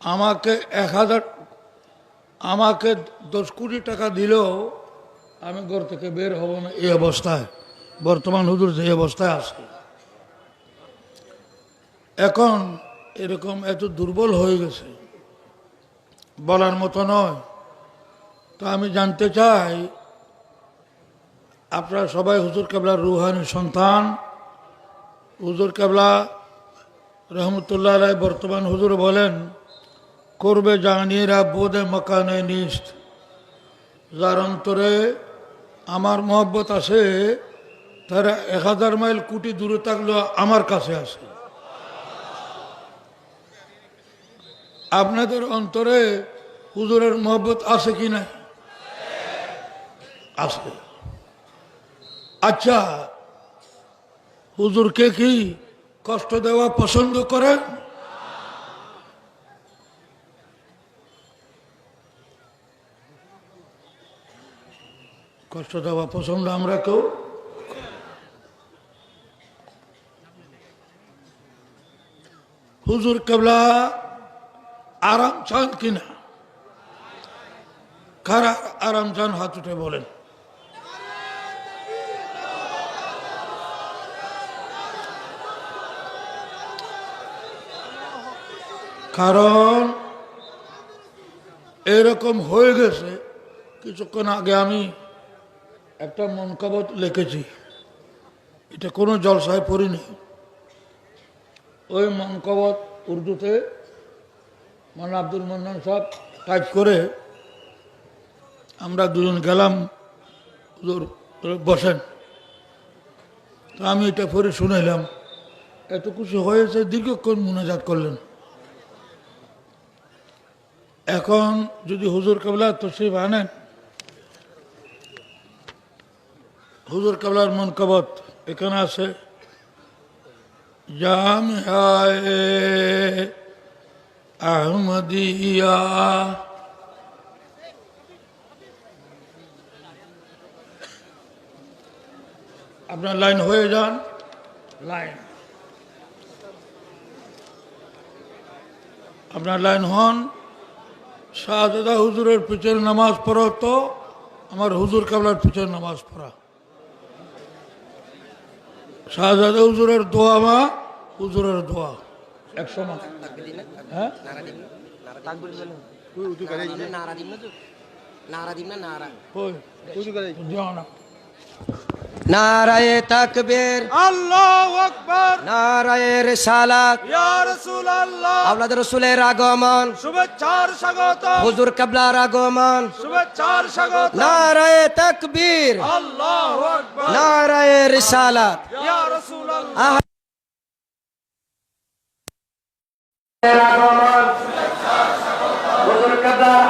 আমাকে এক হাজার, আমাকে দশ কোটি টাকা দিলেও আমি ঘর থেকে বের হব না এই অবস্থায়। বর্তমান হুজুর যে অবস্থায় আছে। এখন এরকম এত দুর্বল হয়ে গেছে। বলার মতো নয়। তো আমি জানতে চাই, আপনারা সবাই হুজুর কেবলার রুহানি সন্তান। হুজুর কেবলা রহমতুল্লাহ রায় বর্তমান হুজুর বলেন করবে জানিরা বোধে মকানে নিষ্ঠ যার অন্তরে আমার মহব্বত আছে, তারা এক হাজার মাইল কোটি দূরে থাকলেও আমার কাছে আছে। আপনাদের অন্তরে হুজুরের মহব্বত আছে কি না? আছে। আচ্ছা হুজুরকে কি কষ্ট দেওয়া পছন্দ করেন? কষ্ট দেওয়া পছন্দ আমরা কেউ? হুজুর কেবলা আরাম চান কিনা? কারা আরাম চান হাত উঠে বলেন। কারণ এরকম হয়ে গেছে, কিছুক্ষণ আগে আমি একটা মনকাবত লিখেছি। এটা কোনো জলসায় পড়িনি। ওই মনকাবত উর্দুতে মানে আব্দুল মন্নান সাহেব টাইপ করে আমরা দুজন গেলাম বসেন। তো আমি এটা পরে শুনাইলাম এত কিছু হয়েছে, দীর্ঘক্ষণ মোনাজাত করলেন। এখন যদি হুজুর কাবলা তসিফ আনেন হুজুর কাবলার মন কবত এখানে আছে। জামিয়ায়ে আহমদিয়া। আপনার লাইন হয়ে যান। লাইন। আপনার লাইন হন। শাহজাদা হুজুরের পিছনে নামাজ পড়ো তো আমার হুজুর কাবলার পিছনে নামাজ পড়া। শাহজাদা হুজুরের দোয়া মা হুজুরের দোয়া। একশো মা। হ্যাঁ? নারা দিব না নারা নারায়ে তাকবীর। আল্লাহু আকবার। নারায়ে রিসালাত। ইয়া রাসূলুল্লাহ। আওলাদ রাসূলের আগমন। শুভেচ্ছার স্বাগত। হুজুর কিবলার আগমন। শুভেচ্ছার স্বাগত। নারায়ে তাকবীর। আল্লাহু আকবার। নারায়ে রিসালাত। ইয়া রাসূলুল্লাহ। আহ। হুজুর কিবলার